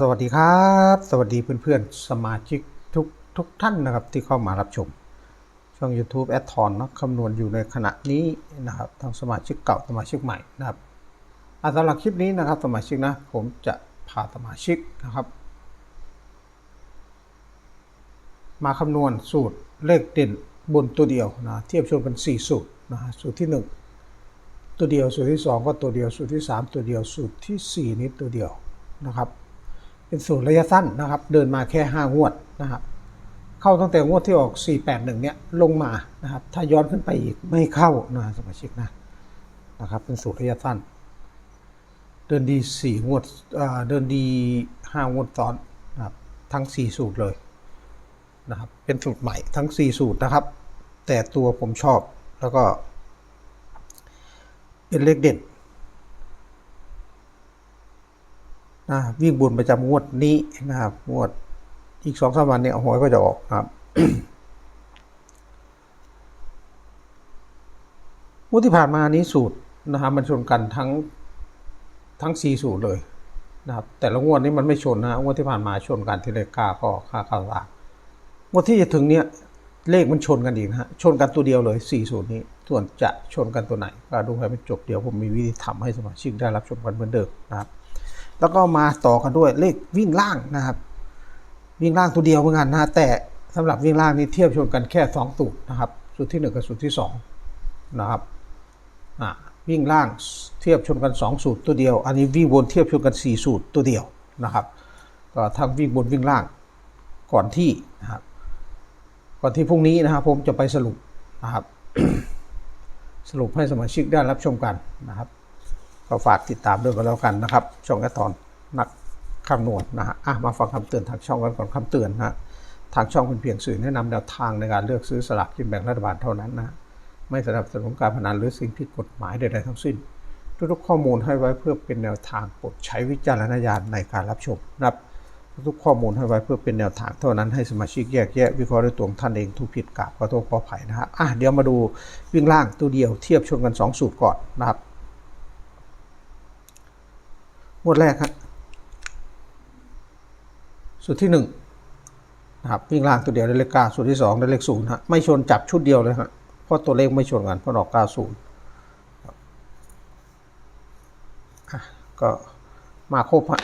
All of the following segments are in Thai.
สวัสดีครับ สวัสดีเพื่อนๆ สมาชิกทุกทุกท่านนะครับที่เข้ามารับชม ช่อง YouTube แอดทอนเนาะคำนวณอยู่ในขณะนี้นะครับทั้งสมาชิกเก่าสมาชิกใหม่นะครับสำหรับคลิปนี้นะครับสมาชิกนะ ผมจะพาสมาชิกนะครับ มาคำนวณสูตรเลขเด่นบนตัวเดียวนะเทียบชนกัน4 สูตรนะสูตรที่ 1 ตัวเดียวสูตรที่ 2 ก็ตัวเดียวสูตรที่ 3 ตัวเดียวสูตรทีสี่4 นี้ตัวเดียวนะครับ เป็นสูตรระยะสั้นนะครับ เดินมาแค่ 5 งวดนะครับ เข้าตั้งแต่งวดที่ออก 481 เนี่ยลงมานะครับ ถ้าย้อนขึ้นไปอีกไม่เข้านะสมาชิกนะนะครับ เป็นสูตรระยะสั้น เดินดี 4 งวดเดินดี 5 งวดซ้อนนะครับทั้ง 4 สูตรเลยนะครับ เป็นสูตรใหม่ทั้ง 4 สูตรนะครับ แต่ตัวผมชอบแล้วก็เป็นเลขเด่น นะวิ่งบุญประจำงวดนี้นะครับงวดอีกสองสามวันเนี่ยหวยก็จะออกครับงวดที่ผ่านมานี้สูตรนะครับมันชนกันทั้งทั้งสี่สูตรเลยนะครับแต่ละงวดนี้มันไม่ชนนะงวดที่ผ่านมาชนกันที่เลขเก้าก็ค่าข้าวสารงวดที่จะถึงเนี่ยเลขมันชนกันอีกนะฮะชนกันตัวเดียวเลยสี่สูตรนี้ส่วนจะชนกันตัวไหนก็ดูให้มันจบเดี๋ยวผมมีวิธีทำให้สมาชิกได้รับชมกันเหมือนเดิมนะครับ แล้วก็มาต่อกันด้วยเลขวิ่งล่างนะครับ วิ่งล่างตัวเดียวเหมือนกันนะแต่สำหรับวิ่งล่างนี้เทียบชนกันแค่สองสูตรนะครับ สูตรที่หนึ่งกับสูตรที่สองนะครับวิ่งล่างเทียบชนกันสองสูตรตัวเดียว อันนี้วิ่งบนเทียบชนกันสี่สูตรตัวเดียวนะครับก็ทั้งวิ่งบนวิ่งล่างก่อนที่นะครับ ก่อนที่พรุ่งนี้นะครับ ผมจะไปสรุปนะครับ สรุปให้สมาชิกได้รับชมกันนะครับ ก็ฝากติดตามด้วยกันแล้วกันนะครับ ช่องแอตตอนนักคำนวณนะฮะอะมาฟังคำเตือนทางช่องกันก่อนคำเตือนนะฮะทางช่องเป็นเพียงสื่อแนะนำแนวทางในการเลือกซื้อสลากกินแบ่งรัฐบาลเท่านั้นนะไม่สนับสนุนการพนันหรือสิ่งผิดกฎหมายใดๆทั้งสิ้น ทุกๆข้อมูลให้ไว้เพื่อเป็นแนวทางโปรดใช้วิจารณญาณในการรับชมนะครับทุกข้อมูลให้ไว้เพื่อเป็นแนวทางเท่านั้นให้สมาชิกแยกแยะวิเคราะห์ด้วยตัวท่านเองทุกผิดกาบขอโทษขออภัยนะฮะอะเดี๋ยวมาดูวิ่งล่างตัวเดียวเทียบชนกันสองสูตรก่อนนะครับ งวดแรกครับสูตรที่หนึ่งนะครับวิ่งล่างตัวเดียวได้เลขเก้าสูตรที่สองได้เลขศูนย์ฮะไม่ชนจับชุดเดียวเลยฮะเพราะตัวเลขไม่ชนกันเพราะออกเก้าศูนย์ก็มาครบฮะ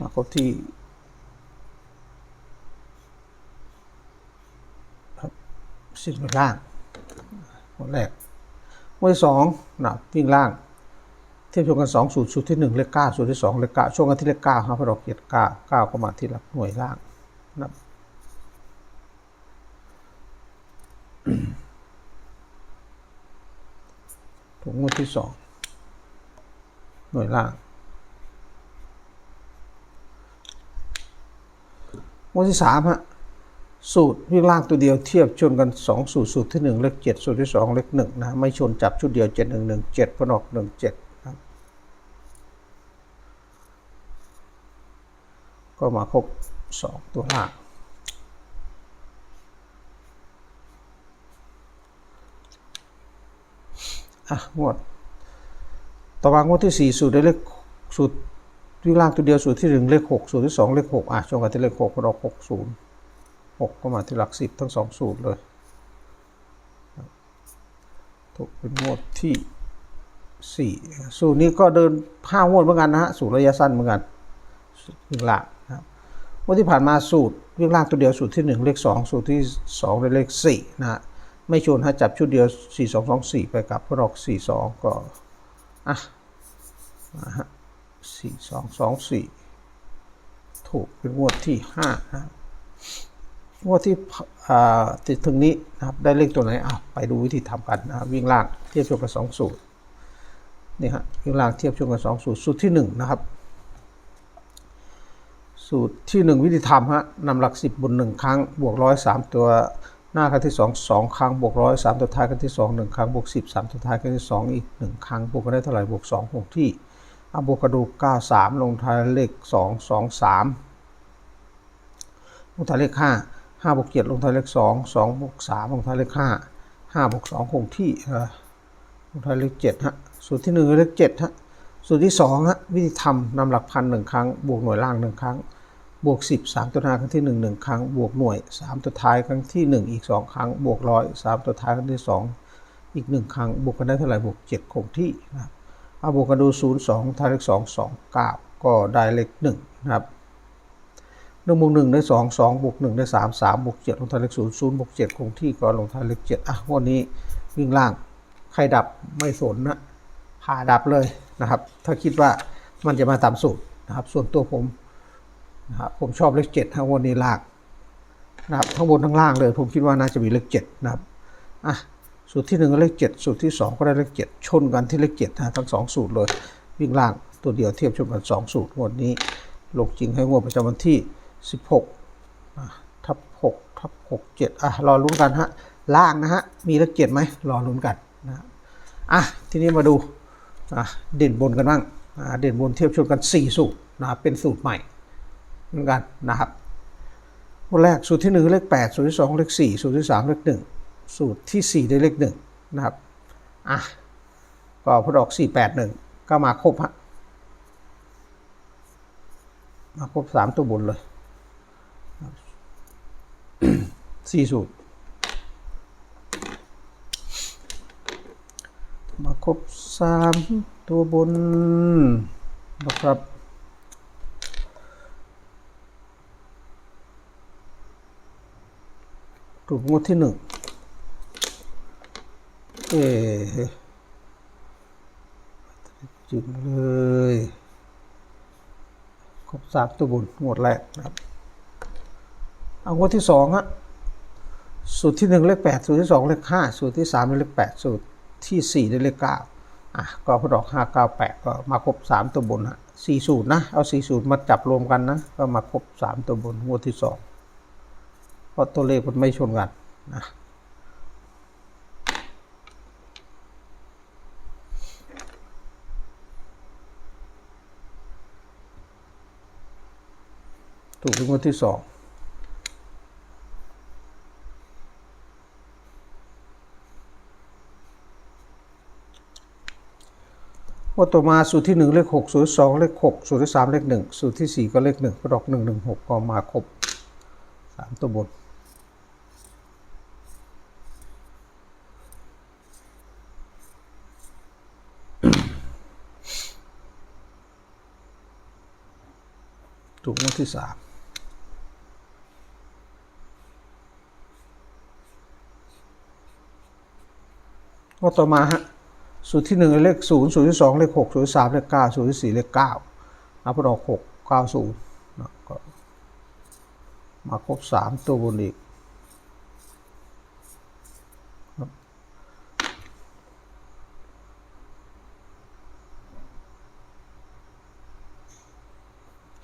มาครบที่สิ้นล่างงวดแรก งวดที่สองนะวิ่งล่าง เทียบชนกันสองสูตรสูตรที่หนึ่งเลขเก้าสูตรที่สองเลขเก้าช่วงกันที่เลขเก้าครับพอเราเกียรเก้าเก้าก็มาที่หลักหน่วยล่างนะถูกงวดที่สองหน่วยล่างงวดที่สามฮะ สูตรวิ่งล่างตัวเดียวเทียบชนกัน 2 สูตรสูตรที่ 1 เลข7สูตรที่ 2 เลข1นะไม่ชนจับชุดเดียว 7 1 1 7พนออก1 7ครับก็มาครบ 2 ตัวล่างอะงวดต่อมางวดที่ 4 สูตรได้เลขสูตรวิ่งล่างตัวเดียวสูตรที่ 1 เลข 6 สูตรที่ 2 เลข 6อะชนกันที่เลข6พนออก 6 0หกก็มาที่หลักสิบทั้งสองสูตรเลยถูกเป็นงวดที่สี่สูตรนี้ก็เดินห้างวดเหมือนกันนะฮะ สูตรระยะสั้นเหมือนกันวิ่งล่างนะครับงวดที่ผ่านมาสูตรวิ่งล่างตัวเดียวสูตรที่หนึ่งเลขสองสูตรที่สองเลขสี่นะฮะไม่ชวนให้จับชุดเดียวสี่สองสองสี่ไปกับพรอกสี่สองก็อะนะฮะสี่สองสองสี่ถูกเป็นงวดที่ห้านะครับ งวดที่ติดถึงนี้นะครับได้เลขตัวไหนอะไปดูวิธีทำกันนะวิ่งล่างเทียบชนกับสองสูตรนี่ฮะวิ่งล่างเทียบชนกับสองสูตรสูตรที่หนึ่งนะครับ สูตรที่หนึ่งวิธีทำฮะนำหลักสิบบนหนึ่งครั้งบวกร้อยสามตัวหน้าครั้งที่สองสองครั้งบวกร้อยสามตัวท้ายครั้งที่สองหนึ่งครั้งบวกสิบสามตัวท้ายครั้งที่สองอีกหนึ่งครั้งบวกกันได้เท่าไหร่บวกสองคงที่เอาบวกกระดูกเก้าสามลงท้ายเลขสองสองสามลงท้ายเลขห้า ห้าบวกเจ็ดลงท้ายเลขสองสองบวกสามลงท้ายเลขห้าห้าบวกสองคงที่ลงท้ายเลขเจ็ดฮะสูตรที่หนึ่งเลขเจ็ดฮะสูตรที่สองฮะวิธีทำนำหลักพันหนึ่งครั้ง บวกหน่วยล่างหนึ่งครั้ง บวกสิบสามตัวหน้าครั้งที่หนึ่งหนึ่งครั้ง บวกหน่วยสามตัวท้ายครั้งที่หนึ่งอีกสองครั้ง บวกร้อยสามตัวท้ายครั้งที่สองอีกหนึ่งครั้ง บวกกันได้เท่าไหร่บวกเจ็ดคงที่นะครับเอาบวกกันดูศูนย์สองท้ายเลขสองสองเก้าก็ได้เลขหนึ่งนะครับ หนึ่งบวกหนึ่งได้สองสองบวกหนึ่งได้สามสามบวกเจ็ดลงท้ายเลขศูนย์ศูนย์บวกเจ็ดคงที่ก็ลงท้ายเลขเจ็ดอะวันนี้วิ่งล่างใครดับไม่สนนะผ่าดับเลยนะครับ ถ้าคิดว่ามันจะมาตามสูตรนะครับ ส่วนตัวผมนะครับผมชอบเลขเจ็ดทั้งวันนี้ลากนะครับทั้งบนทั้งล่างเลย ผมคิดว่าน่าจะมีเลขเจ็ดนะครับอะสูตรที่หนึ่งก็เลขเจ็ดสูตรที่สองก็ได้เลขเจ็ดชนกันที่เลขเจ็ดนะทั้งสองสูตรเลยวิ่งล่างตัวเดียวเทียบชนกันสองสูตรงวดนี้ลงจริงให้งวดประจำวันที่ สิบหกทับหกทับหกเจ็ดอะรอลุ้นกันฮะล่างนะฮะมีเลขเจ็ดไหมรอลุ้นกันนะอะทีนี้มาดูอะเด่นบนกันบ้างอะเด่นบนเทียบชนกันสี่สูตรนะครับเป็นสูตรใหม่เหมือนกันนะครับสูตรแรกสูตรที่หนึ่งเลขแปดสูตรที่สองเลขสี่สูตรที่สามเลขหนึ่งสูตรที่สี่ได้เลขหนึ่งนะครับอะก็พอดอกสี่แปดหนึ่งก็มาครบฮะมาครบสามตัวบนเลย สี่สูตรมาครบสามตัวบนนะครับถูกงวดที่หนึ่งเอจริงเลย ครบสามตัวบนงวดแรกนะครับ เอางวดที่สองฮะสูตรที่หนึ่งเลขแปดสูตรที่สองเลขห้าสูตรที่สามเลขแปดสูตรที่สี่เลขเก้าอะก็พอดอกห้าเก้าแปดก็มาครบสามตัวบนฮะสี่สูตรนะเอาสี่สูตรมาจับรวมกันนะก็มาครบสามตัวบนงวดที่สองเพราะตัวเลขมันไม่ชนกันนะถูกงวดที่สอง งวดต่อมาสูตรที่หนึ่งเลขหกสูตรที่สองเลขหกสูตรที่สามเลขหนึ่งสูตรที่สี่ก็เลขหนึ่งก็ดอกหนึ่งหนึ่งหกก็มาครบสามตัวบนถูกงวดที่สามงวดต่อมาฮะ สูตรที่หนึ่งเลขศูนย์สูตรที่สองเลขหกสูตรที่สามเลขเก้าสูตรที่สี่เลขเก้านับไปออกหกเก้าศูนย์นะก็มาครบสามตัวบนอีกครับ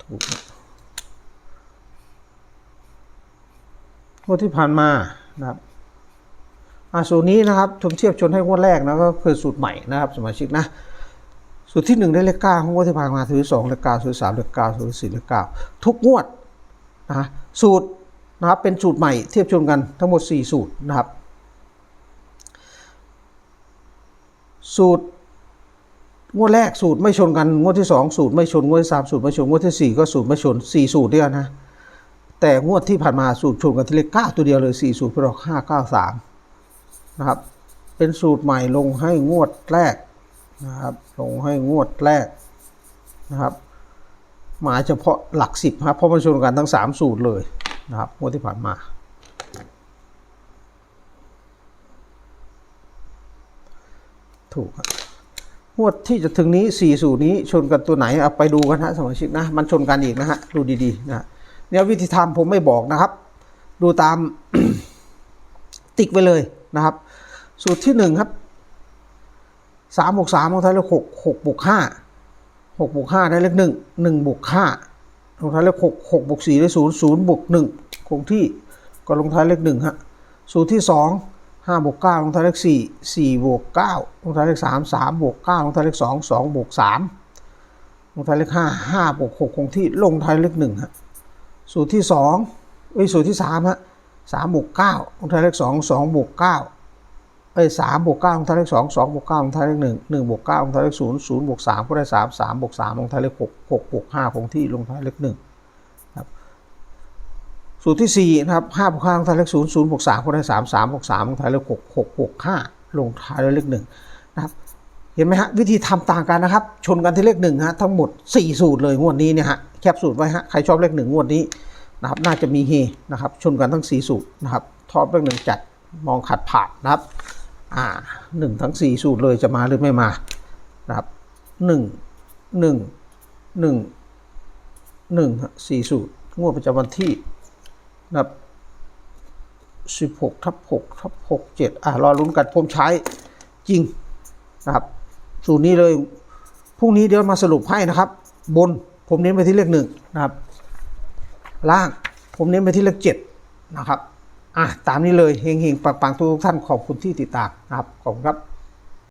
ถูกงวดที่ผ่านมานะครับ อาสูตรนี้นะครับผมเทียบชนให้งวดแรกนะก็คือสูตรใหม่นะครับสมาชิกนะสูตรที่หนึ่งได้เลขเก้าของงวดที่ผ่านมาสูตรที่สองเลขเก้าสูตรสามเลขเก้าสูตรสี่เลขเก้าทุกงวดนะสูตรนะครับเป็นสูตรใหม่เทียบชนกันทั้งหมดสี่สูตรนะครับ สูตรงวดแรกสูตรไม่ชนกันงวดที่สองสูตรไม่ชนงวดที่สามสูตรไม่ชนงวดที่สี่ก็สูตรไม่ชนสี่สูตรเดียวนะแต่งวดที่ผ่านมาสูตรชนกันที่เลขเก้าตัวเดียวเลยสี่สูตรพอดอกห้าเก้าสาม นะครับ เป็นสูตรใหม่ลงให้งวดแรกนะครับ ลงให้งวดแรกนะครับหมายเฉพาะหลักสิบครับเพราะมันชนกันทั้งสามสูตรเลยนะครับงวดที่ผ่านมาถูกครับงวดที่จะถึงนี้สี่สูตรนี้ชนกันตัวไหนเอาไปดูกันฮะสมาชิกนะมันชนกันอีกนะฮะดูดีๆนะเนี่ยวิธีทำผมไม่บอกนะครับ ดูตาม ติ๊กไว้เลย นะครับ สูตรที่หนึ่งครับสามบวกสามลงท้ายเลขหกหกบวกห้าหกบวกห้าได้เลขหนึ่งหนึ่งบวกห้าลงท้ายเลขหกหกบวกสี่ได้ศูนย์ศูนย์บวกหนึ่งคงที่ก็ลงท้ายเลขหนึ่งฮะสูตรที่สองห้าบวกเก้าลงท้ายเลขสี่สี่บวกเก้าลงท้ายเลขสามสามบวกเก้าลงท้ายเลขสองสองบวกสามลงท้ายเลขห้าห้าบวกหกคงที่ลงท้ายเลขหนึ่งฮะสูตรที่สองเอ้ยสูตรที่สามฮะ สามบวกเก้าลงท้ายเลขสองสองบวกเก้าเอ้ยสามบวกเก้าลงท้ายเลขสองสองบวกเก้าลงท้ายเลขหนึ่งหนึ่งบวกเก้าลงท้ายเลขศูนย์ศูนย์บวกสามก็ได้สามสามบวกสามลงท้ายเลขหกหกบวกห้าคงที่ลงท้ายเลขหนึ่งครับสูตรที่สี่นะครับห้าบวกห้าลงท้ายเลขศูนย์ศูนย์บวกสามก็ได้สามสามบวกสามลงท้ายเลขหกหกบวกห้าลงท้ายเลขหนึ่งนะครับเห็นไหมฮะวิธีทำต่างกันนะครับ ชนกันที่เลขหนึ่งฮะทั้งหมด 4 สูตรเลยงวดนี้เนี่ยฮะแคปสูตรไว้ฮะใครชอบเลขหนึ่งงวดนี้ นะครับน่าจะมีเฮนะครับชนกันทั้ง 4 สูตรนะครับทอปเลขหนึ่งจัดมองขัดผ่านนะครับอ่าหนึ่งทั้ง 4 สูตรเลยจะมาหรือไม่มานะครับหนึ่งหนึ่งหนึ่งหนึ่งสี่สูตรงวดประจำวันที่นะครับสิบหกทับหกทับหกเจ็ดอ่ารอลุ้นกันผมใช้จริงนะครับสูตรนี้เลยพรุ่งนี้เดี๋ยวมาสรุปให้นะครับ บนผมเน้นไปที่เลขหนึ่งนะครับ ล่าง ผมเน้นไปที่เลขเจ็ดนะครับ อะ ตามนี้เลยเฮงๆปังๆทุกท่านขอบคุณที่ติดตามนะครับ ขอบคุณครับ